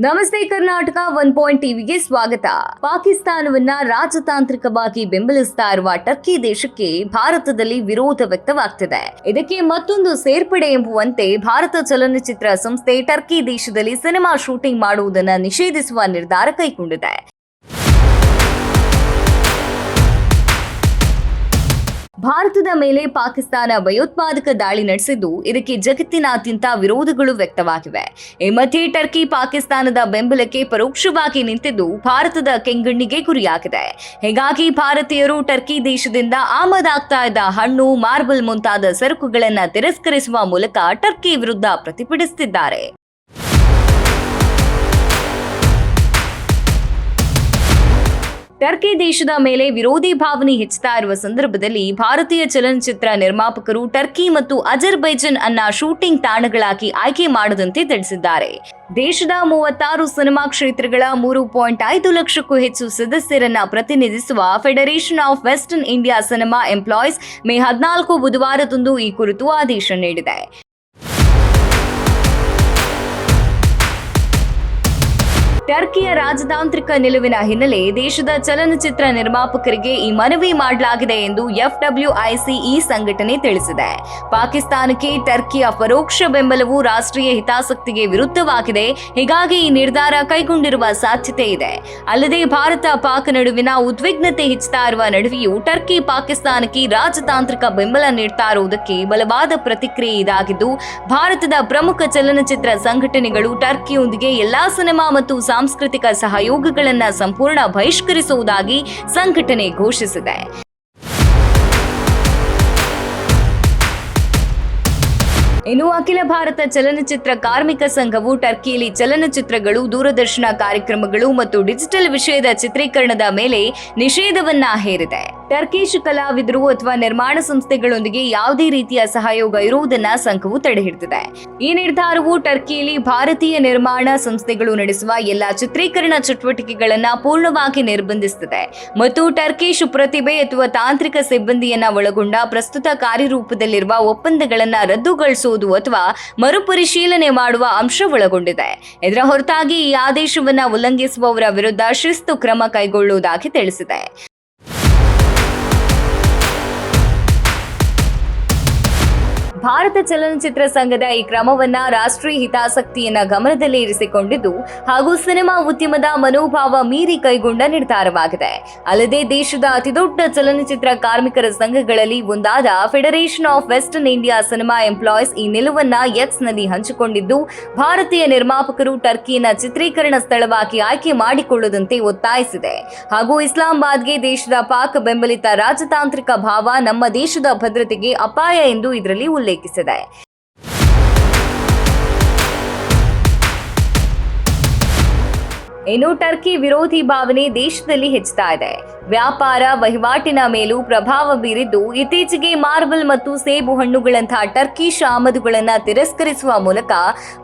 ನಮಸ್ತೆ Karnataka one point ಟಿವಿಗೆ ಸ್ವಾಗತ. ಪಾಕಿಸ್ತಾನವನ್ನ ರಾಜತಾಂತ್ರಿಕವಾಗಿ ಬೆಂಬಲಿಸ್ತಾ ಇರುವ ಟರ್ಕಿ ದೇಶಕ್ಕೆ ಭಾರತದಲ್ಲಿ ವಿರೋಧ ವ್ಯಕ್ತವಾಗ್ತಿದೆ. ಇದಕ್ಕೆ ಮತ್ತೊಂದು ಸೇರ್ಪಡೆ ಎಂಬುವಂತೆ ಭಾರತ ಚಲನಚಿತ್ರ ಸಂಸ್ಥೆ ಟರ್ಕಿ ದೇಶದಲ್ಲಿ ಸಿನಿಮಾ ಶೂಟಿಂಗ್ ಮಾಡುವುದನ್ನು ನಿಷೇಧಿಸುವ ನಿರ್ಧಾರ ಕೈಗೊಂಡಿದೆ. ಭಾರತದ ಮೇಲೆ ಪಾಕಿಸ್ತಾನ ಭಯೋತ್ಪಾದಕ ದಾಳಿ ನಡೆಸಿದ್ದು ಇದಕ್ಕೆ ಜಗತ್ತಿನಾದ್ಯಂತ ವಿರೋಧಗಳು ವ್ಯಕ್ತವಾಗಿವೆ. ಈ ಮಧ್ಯೆ ಟರ್ಕಿ, ಪಾಕಿಸ್ತಾನದ ಬೆಂಬಲಕ್ಕೆ ಪರೋಕ್ಷವಾಗಿ ನಿಂತಿದ್ದು ಭಾರತದ ಕೆಂಗಣ್ಣಿಗೆ ಗುರಿಯಾಗಿದೆ. ಹೀಗಾಗಿ ಭಾರತೀಯರು ಟರ್ಕಿ ದೇಶದಿಂದ ಆಮದಾಗ್ತಾ ಇದ್ದ ಹಣ್ಣು, ಮಾರ್ಬಲ್ ಮುಂತಾದ ಸರಕುಗಳನ್ನು ತಿರಸ್ಕರಿಸುವ ಮೂಲಕ ಟರ್ಕಿ ವಿರುದ್ಧ ಪ್ರತಿಭಟಿಸುತ್ತಿದ್ದಾರೆ. ಟರ್ಕಿ ದೇಶದ ಮೇಲೆ ವಿರೋಧಿ ಭಾವನೆ ಹೆಚ್ಚುತ್ತಾ ಇರುವ ಸಂದರ್ಭದಲ್ಲಿ ಭಾರತೀಯ ಚಲನಚಿತ್ರ ನಿರ್ಮಾಪಕರು ಟರ್ಕಿ ಮತ್ತು ಅಜರ್ಬೈಜನ್ ಅನ್ನ ಶೂಟಿಂಗ್ ತಾಣಗಳಾಗಿ ಆಯ್ಕೆ ಮಾಡದಂತೆ ತಿಳಿಸಿದ್ದಾರೆ. ದೇಶದ ಮೂವತ್ತಾರು ಸಿನಿಮಾ ಕ್ಷೇತ್ರಗಳ ಮೂರು ಪಾಯಿಂಟ್ ಐದು ಲಕ್ಷಕ್ಕೂ ಹೆಚ್ಚು ಸದಸ್ಯರನ್ನ ಪ್ರತಿನಿಧಿಸುವ Federation of Western India Cinema Employees May ಹದಿನಾಲ್ಕು ಬುಧವಾರದಂದು ಈ ಕುರಿತು ಆದೇಶ ನೀಡಿದೆ. ಟರ್ಕಿಯ ರಾಜತಾಂತ್ರಿಕ ನಿಲುವಿನ ಹಿನ್ನೆಲೆ ದೇಶದ ಚಲನಚಿತ್ರ ನಿರ್ಮಾಪಕರಿಗೆ ಈ ಮನವಿ ಮಾಡಲಾಗಿದೆ ಎಂದು ಎಫ್ಡಬ್ಲ್ಯೂಐಸಿಇ ಸಂಘಟನೆ ತಿಳಿಸಿದೆ. ಪಾಕಿಸ್ತಾನಕ್ಕೆ ಟರ್ಕಿಯ ಪರೋಕ್ಷ ಬೆಂಬಲವು ರಾಷ್ಟ್ರೀಯ ಹಿತಾಸಕ್ತಿಗೆ ವಿರುದ್ಧವಾಗಿದೆ. ಹೀಗಾಗಿ ಈ ನಿರ್ಧಾರ ಕೈಗೊಂಡಿರುವ ಸಾಧ್ಯತೆ ಇದೆ. ಅಲ್ಲದೆ ಭಾರತ ಪಾಕ್ ನಡುವಿನ ಉದ್ವಿಗ್ನತೆ ಹೆಚ್ಚುತ್ತಾ ಇರುವ ನಡುವೆಯೂ ಟರ್ಕಿ ಪಾಕಿಸ್ತಾನಕ್ಕೆ ರಾಜತಾಂತ್ರಿಕ ಬೆಂಬಲ ನೀಡ್ತಾ ಇರುವುದಕ್ಕೆ ಬಲವಾದ ಪ್ರತಿಕ್ರಿಯೆ ಇದಾಗಿದ್ದು, ಭಾರತದ ಪ್ರಮುಖ ಚಲನಚಿತ್ರ ಸಂಘಟನೆಗಳು ಟರ್ಕಿಯೊಂದಿಗೆ ಎಲ್ಲಾ ಸಿನಿಮಾ ಮತ್ತು ಸಾಂಸ್ಕೃತಿಕ ಸಹಯೋಗಗಳನ್ನು ಸಂಪೂರ್ಣ ಬಹಿಷ್ಕರಿಸುವುದಾಗಿ ಸಂಘಟನೆ ಘೋಷಿಸಿದೆ. ಇನ್ನು ಅಖಿಲ ಭಾರತ ಚಲನಚಿತ್ರ ಕಾರ್ಮಿಕ ಸಂಘವು ಟರ್ಕಿಯಲ್ಲಿ ಚಲನಚಿತ್ರಗಳು, ದೂರದರ್ಶನ ಕಾರ್ಯಕ್ರಮಗಳು ಮತ್ತು ಡಿಜಿಟಲ್ ವಿಷಯದ ಚಿತ್ರೀಕರಣದ ಮೇಲೆ ನಿಷೇಧವನ್ನ ಹೇರಿದೆ. ಟರ್ಕಿಶ್ ಕಲಾವಿದರು ಅಥವಾ ನಿರ್ಮಾಣ ಸಂಸ್ಥೆಗಳೊಂದಿಗೆ ಯಾವುದೇ ರೀತಿಯ ಸಹಯೋಗ ಇರುವುದನ್ನ ಸಂಘವು ತಡೆಹಿಡಿದಿದೆ ಈ ನಿರ್ಧಾರವು ಟರ್ಕಿಯಲ್ಲಿ ಭಾರತೀಯ ನಿರ್ಮಾಣ ಸಂಸ್ಥೆಗಳು ನಡೆಸುವ ಎಲ್ಲಾ ಚಿತ್ರೀಕರಣ ಚಟುವಟಿಕೆಗಳನ್ನ ಪೂರ್ಣವಾಗಿ ನಿರ್ಬಂಧಿಸುತ್ತದೆ. ಮತ್ತು ಟರ್ಕಿಶ್ ಪ್ರತಿಭೆ ಅಥವಾ ತಾಂತ್ರಿಕ ಸಿಬ್ಬಂದಿಯನ್ನ ಒಳಗೊಂಡ ಪ್ರಸ್ತುತ ಕಾರ್ಯರೂಪದಲ್ಲಿರುವ ಒಪ್ಪಂದಗಳನ್ನ ರದ್ದುಗೊಳಿಸುವುದು ಅಥವಾ ಮರುಪರಿಶೀಲನೆ ಮಾಡುವ ಅಂಶ ಒಳಗೊಂಡಿದೆ. ಇದರ ಹೊರತಾಗಿ ಈ ಆದೇಶವನ್ನ ಉಲ್ಲಂಘಿಸುವವರ ವಿರುದ್ಧ ಶಿಸ್ತು ಕ್ರಮ ಕೈಗೊಳ್ಳುವುದಾಗಿ ತಿಳಿಸಿದೆ. ಭಾರತ ಚಲನಚಿತ್ರ ಸಂಘದ ಈ ಕ್ರಮವನ್ನ ರಾಷ್ಟ್ರೀಯ ಹಿತಾಸಕ್ತಿಯನ್ನ ಗಮನದಲ್ಲಿ ಇರಿಸಿಕೊಂಡಿದ್ದು ಹಾಗೂ ಸಿನಿಮಾ ಉದ್ಯಮದ ಮನೋಭಾವ ಮೀರಿ ಕೈಗೊಂಡ ನಿರ್ಧಾರವಾಗಿದೆ. ಅಲ್ಲದೆ ದೇಶದ ಅತಿದೊಡ್ಡ ಚಲನಚಿತ್ರ ಕಾರ್ಮಿಕರ ಸಂಘಗಳಲ್ಲಿ ಒಂದಾದ Federation of Western India Cinema Employees ಈ ನಿಲುವನ್ನ ಎಕ್ಸ್ನಲ್ಲಿ ಹಂಚಿಕೊಂಡಿದ್ದು, ಭಾರತೀಯ ನಿರ್ಮಾಪಕರು ಟರ್ಕಿಯನ್ನ ಚಿತ್ರೀಕರಣ ಸ್ಥಳವಾಗಿ ಆಯ್ಕೆ ಮಾಡಿಕೊಳ್ಳದಂತೆ ಒತ್ತಾಯಿಸಿದೆ. ಹಾಗೂ ಇಸ್ಲಾಮಾಬಾದ್ಗೆ ದೇಶದ ಪಾಕ್ ಬೆಂಬಲಿತ ರಾಜತಾಂತ್ರಿಕ ಭಾವ ನಮ್ಮ ದೇಶದ ಭದ್ರತೆಗೆ ಅಪಾಯ ಎಂದು ಇದರಲ್ಲಿ उल्लेख ಇನ್ನು ಟರ್ಕಿ ವಿರೋಧಿ ಭಾವನೆ ದೇಶದಲ್ಲಿ ಹೆಚ್ಚುತ್ತಾ ಇದೆ. ವ್ಯಾಪಾರ ವಹಿವಾಟಿನ ಮೇಲೂ ಪ್ರಭಾವ ಬೀರಿದ್ದು, ಇತ್ತೀಚೆಗೆ ಮಾರ್ಬಲ್ ಮತ್ತು ಸೇಬು ಹಣ್ಣುಗಳಂತಹ ಟರ್ಕಿಶ್ ಆಮದುಗಳನ್ನು ತಿರಸ್ಕರಿಸುವ ಮೂಲಕ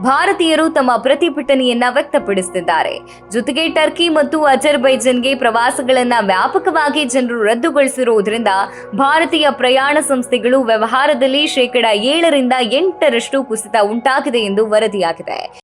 ಭಾರತೀಯರು ತಮ್ಮ ಪ್ರತಿಭಟನೆಯನ್ನ ವ್ಯಕ್ತಪಡಿಸುತ್ತಿದ್ದಾರೆ. ಜೊತೆಗೆ ಟರ್ಕಿ ಮತ್ತು ಅಜರ್ಬೈಜನ್ಗೆ ಪ್ರವಾಸಗಳನ್ನು ವ್ಯಾಪಕವಾಗಿ ಜನರು ರದ್ದುಗೊಳಿಸಿರುವುದರಿಂದ ಭಾರತೀಯ ಪ್ರಯಾಣ ಸಂಸ್ಥೆಗಳು ವ್ಯವಹಾರದಲ್ಲಿ ಶೇಕಡ ಏಳರಿಂದ ಎಂಟರಷ್ಟು ಕುಸಿತ ಉಂಟಾಗಿದೆ ಎಂದು ವರದಿಯಾಗಿದೆ.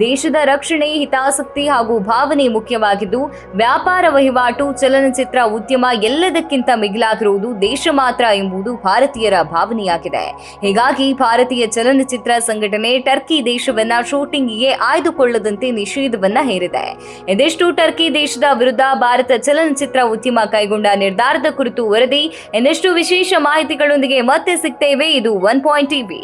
ದೇಶದ ರಕ್ಷಣೆ, ಹಿತಾಸಕ್ತಿ ಹಾಗೂ ಭಾವನೆ ಮುಖ್ಯವಾಗಿದ್ದು, ವ್ಯಾಪಾರ ವಹಿವಾಟು, ಚಲನಚಿತ್ರ ಉದ್ಯಮ ಎಲ್ಲದಕ್ಕಿಂತ ಮಿಗಿಲಾಗಿರುವುದು ದೇಶ ಮಾತ್ರ ಎಂಬುದು ಭಾರತೀಯರ ಭಾವನೆಯಾಗಿದೆ. ಹೀಗಾಗಿ ಭಾರತೀಯ ಚಲನಚಿತ್ರ ಸಂಘಟನೆ ಟರ್ಕಿ ದೇಶವನ್ನ ಶೂಟಿಂಗ್ಗೆ ಆಯ್ದುಕೊಳ್ಳದಂತೆ ನಿಷೇಧವನ್ನ ಹೇರಿದೆ. ಇದೆಷ್ಟು ಟರ್ಕಿ ದೇಶದ ವಿರುದ್ಧ ಭಾರತ ಚಲನಚಿತ್ರ ಉದ್ಯಮ ಕೈಗೊಂಡ ನಿರ್ಧಾರದ ಕುರಿತು ವರದಿ ಇನ್ನಷ್ಟು ವಿಶೇಷ ಮಾಹಿತಿಗಳೊಂದಿಗೆ ಮತ್ತೆ ಸಿಗ್ತೇವೆ, ಇದು ಒನ್ ಪಾಯಿಂಟ್ ಟಿವಿ.